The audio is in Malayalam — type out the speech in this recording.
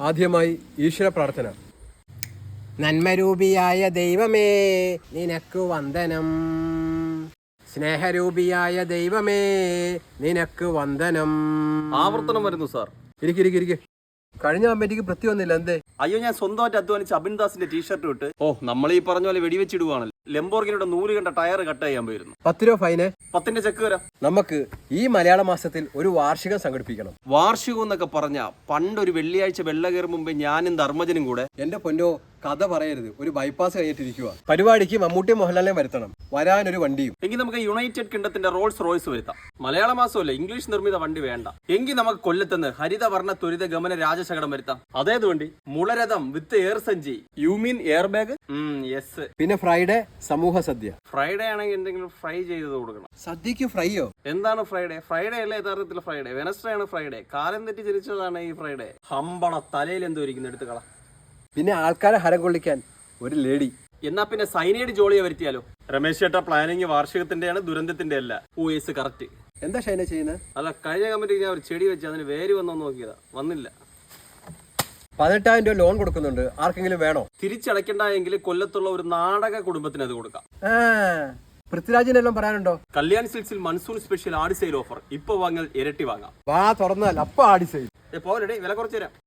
ആദ്യമായി ഈശ്വര പ്രാർത്ഥന. നന്മരൂപിയായ ദൈവമേ നിനക്ക് വന്ദനം. സ്നേഹരൂപിയായ ദൈവമേ നിനക്ക് വന്ദനം. ആവർത്തനം വരുന്നു സാർ. ഇരിക്കെ കഴിഞ്ഞ അമ്മയ്ക്ക് പ്രത്യേകം വന്നില്ല എന്തേ? അയ്യോ ഞാൻ സ്വന്തമായിട്ട് അധ്വാനിച്ച് അബിൻദാസിന്റെ ടീഷർട്ട് ഇട്ട്. ഓ നമ്മൾ ഈ പറഞ്ഞ പോലെ വെടിവെച്ചിടുവാണല്ലോ. ലെംബോർഗിനിയുടെ നൂൽ കണ്ട ടയർ കട്ട് ചെയ്യാൻ പോയിരുന്നു. പത്ത് രൂപ ഫൈന്? പത്തിന്റെ ചെക്ക് വരാം. നമുക്ക് ഈ മലയാള മാസത്തിൽ ഒരു വാർഷികം സംഘടിപ്പിക്കണം. വാർഷികം എന്നൊക്കെ പറഞ്ഞ പണ്ടൊരു വെള്ളിയാഴ്ച വെള്ള കയറും മുമ്പേ ഞാനും ധർമ്മജനും കൂടെ എന്റെ പൊന്നോ കഥ പറയരുത്. ഒരു ബൈപ്പാസ് കഴിഞ്ഞിട്ടിരിക്കുക പരിപാടിക്ക് മമ്മൂട്ടി മോഹൻലാലിനെ വരുത്തണം. വരാനൊരു വണ്ടിയും. എങ്കിൽ നമുക്ക് യുണൈറ്റഡ് കിണ്ടത്തിന്റെ റോൾസ് റോയ്സ് വരുത്താം. മലയാള മാസമല്ല ഇംഗ്ലീഷ് നിർമ്മിത വണ്ടി വേണ്ട. എങ്കിൽ നമുക്ക് കൊല്ലത്തുനിന്ന് ഹരിതവർണ ത്വരിത ഗമന രാജശകടം വരുത്താം. അതേത് വണ്ടി? മുളരഥം വിത്ത് എയർ സഞ്ചി. You mean air bag yes പിന്നെ ഫ്രൈഡേ സമൂഹ സദ്യ. ഫ്രൈഡേ ആണെങ്കിൽ എന്തെങ്കിലും ഫ്രൈ ചെയ്തത് കൊടുക്കണം. സദ്യക്ക് ഫ്രൈയോ എന്താണ് ഫ്രൈഡേ ഫ്രൈഡേ അല്ല യഥാർത്ഥത്തിൽ ഫ്രൈഡേ വെനസ്ഡേ ആണ് ഫ്രൈഡേ കാലം തെറ്റി ജനിച്ചതാണ് ഈ ഫ്രൈഡേ ഹമ്പള തലയിൽ എന്തോ ഇരിക്കുന്നു എടുത്ത് കള. പിന്നെ ആൾക്കാരെ ഹരം കൊള്ളിക്കാൻ ഒരു ലേഡി എന്നാ പിന്നെ സൈനൈഡ് ജോളിയെ വരുത്തിയാലോ? രമേശ് ചേട്ടാ പ്ലാനിങ് വാർഷികത്തിന്റെയാണ് ദുരന്തത്തിന്റെ അല്ല ഓ എസ് കറക്റ്റ് എന്താ ഷൈന ചെയ്യുന്നത് അല്ല കഴിഞ്ഞ കമ്പനി ഞാൻ ഒരു ചെടി വെച്ച് അതിന് വേര് വന്നോ നോക്കിയതാ. വന്നില്ല. പതിനെട്ടായിരം രൂപ ലോൺ കൊടുക്കുന്നുണ്ട്. ആർക്കെങ്കിലും വേണോ? തിരിച്ചടയ്ക്കണ്ടെങ്കിൽ കൊല്ലത്തുള്ള ഒരു നാടക കുടുംബത്തിന് അത് കൊടുക്കാം. ആ പൃഥ്വിരാജിനെല്ലാം പറയാനുണ്ടോ? Kalyan സിൽസിൽ monsoon special Aadi sale offer ഇപ്പൊ വാങ്ങൽ ഇരട്ടി വാങ്ങാം. വാ തുറന്നാൽ അപ്പൊ ആടി സെയിൽ പോരടി വില കുറച്ചു തരാം.